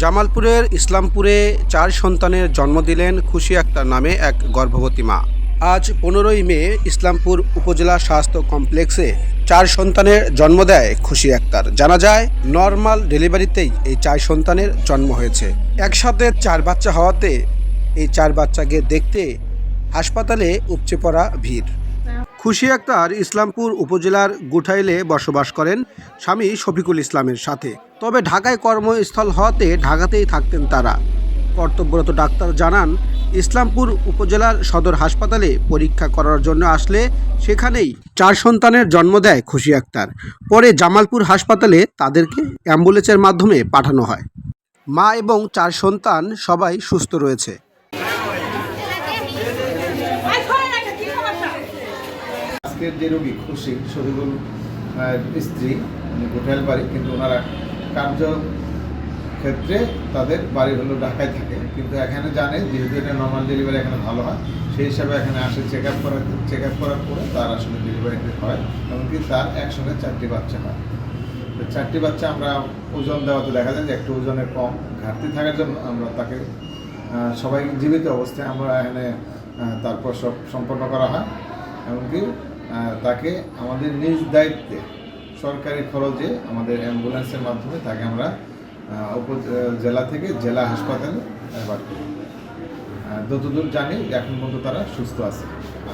জামালপুরের ইসলামপুরে চার সন্তানের জন্ম দিলেন খুশি আক্তার নামে এক গর্ভবতী মা। আজ পনেরোই মে ইসলামপুর উপজেলা স্বাস্থ্য কমপ্লেক্সে চার সন্তানের জন্ম দেয় খুশি আক্তার জানা যায়, নর্মাল ডেলিভারিতেই এই চার সন্তানের জন্ম হয়েছে। একসাথে চার বাচ্চা হওয়াতে এই চার বাচ্চাকে দেখতে হাসপাতালে উপচে পড়া ভিড়। খুশি আক্তার ইসলামপুর উপজেলার গুঠাইলে বসবাস করেন স্বামী শফিকুল ইসলামের সাথে তবে ঢাকায় কর্মস্থল হওয়াতে ঢাকাতেই থাকতেন তারা কর্তব্যরত ডাক্তার জানান ইসলামপুর উপজেলার সদর হাসপাতালে পরীক্ষা করার জন্য আসলে সেখানেই চার সন্তানের জন্ম দেয় খুশি আক্তার পরে জামালপুর হাসপাতালে তাদেরকে অ্যাম্বুলেন্সের মাধ্যমে পাঠানো হয় মা এবং চার সন্তান সবাই সুস্থ রয়েছে আজকের যে রোগী খুশি শহীদুল স্ত্রী, উনি গোটাইল বাড়ি, কিন্তু ওনারা কার্য ক্ষেত্রে তাদের বাড়ি হলো ঢাকায় থাকে। কিন্তু এখানে জানে, যেহেতু এটা নর্মাল ডেলিভারি এখানে ভালো হয়, সেই হিসাবে এখানে আসে চেক আপ করার চেক আপ করার পরে তার আসলে ডেলিভারি হয়, এমনকি তার একসঙ্গে চারটি বাচ্চা হয়। তো চারটি বাচ্চা আমরা ওজন দেওয়াতে দেখা যায় যে একটু ওজনের কম, ঘাটতি থাকার জন্য আমরা তাকে সবাই জীবিত অবস্থায় আমরা এখানে তারপর সব সম্পন্ন করা হয়। এমনকি তাকে আমাদের নিজ দায়িত্বে সরকারি খরচে আমাদের অ্যাম্বুলেন্সের মাধ্যমে তাকে আমরা উপজেলা থেকে জেলা হাসপাতালে এবার করি। যতদূর জানি এখন পর্যন্ত তারা সুস্থ আছে।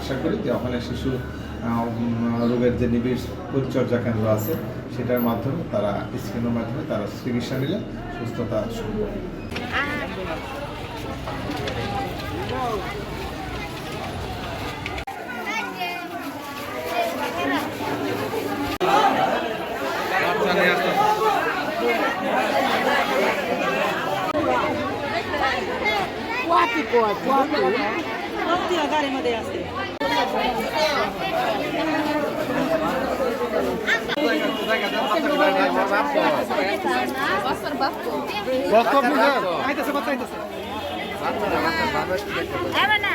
আশা করি যে ওখানে শিশু রোগের যে নিবিড় পরিচর্যা কেন্দ্র আছে, সেটার মাধ্যমে তারা স্ক্রিনের মাধ্যমে তারা চিকিৎসা নিলে সুস্থতা সম্ভব। বাস্তব আইতেছে কথা আইতেছে না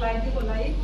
লাইট দিব লাইট